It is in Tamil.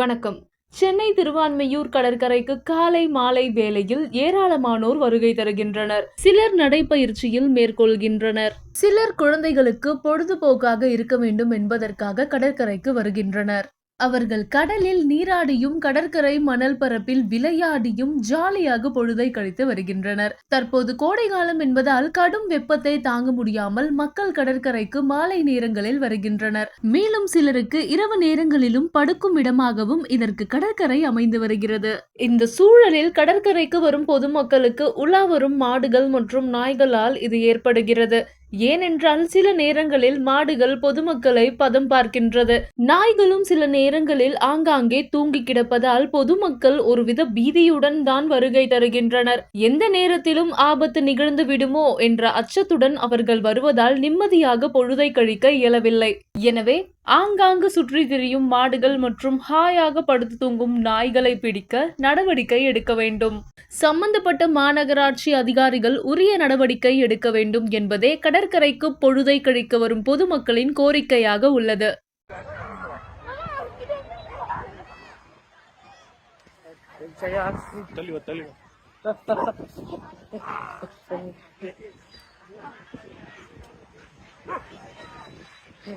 வணக்கம். சென்னை திருவான்மையூர் கடற்கரைக்கு காலை மாலை வேளையில் ஏராளமானோர் வருகை தருகின்றனர். சிலர் நடைப்பயிற்சியில் மேற்கொள்கின்றனர். சிலர் குழந்தைகளுக்கு பொழுதுபோக்காக இருக்க வேண்டும் என்பதற்காக கடற்கரைக்கு வருகின்றனர். அவர்கள் கடலில் நீராடியும் கடற்கரை மணல் பரப்பில் விளையாடியும் ஜாலியாக பொழுதை கழித்து வருகின்றனர். தற்போது கோடை காலம் என்பதால் கடும் வெப்பத்தை தாங்க முடியாமல் மக்கள் கடற்கரைக்கு மாலை நேரங்களில் வருகின்றனர். மேலும் சிலருக்கு இரவு நேரங்களிலும் படுக்கும் இடமாகவும் இதற்கு கடற்கரை அமைந்து வருகிறது. இந்த சூழலில் கடற்கரைக்கு வரும் பொதுமக்களுக்கு உலா வரும் மாடுகள் மற்றும் நாய்களால் இது ஏற்படுகிறது. ஏனென்றால் சில நேரங்களில் மாடுகள் பொதுமக்களை பதம் பார்க்கின்றது. நாய்களும் சில நேரங்களில் ஆங்காங்கே தூங்கி கிடப்பதால் பொதுமக்கள் ஒருவித பீதியுடன் தான் வருகை தருகின்றனர். எந்த நேரத்திலும் ஆபத்து நிகழ்ந்து விடுமோ என்ற அச்சத்துடன் அவர்கள் வருவதால் நிம்மதியாக பொழுதை கழிக்க இயலவில்லை. எனவே ஆங்காங்கு சுற்றி திரியும் மாடுகள் மற்றும் ஹாயாக படுத்து தூங்கும் நாய்களை பிடிக்க நடவடிக்கை எடுக்க வேண்டும். சம்பந்தப்பட்ட மாநகராட்சி அதிகாரிகள் உரிய நடவடிக்கை எடுக்க வேண்டும் என்பதே கடற்கரைக்கு பொழுதை கழிக்க வரும் பொதுமக்களின் கோரிக்கையாக உள்ளது. தள்ளி 嘿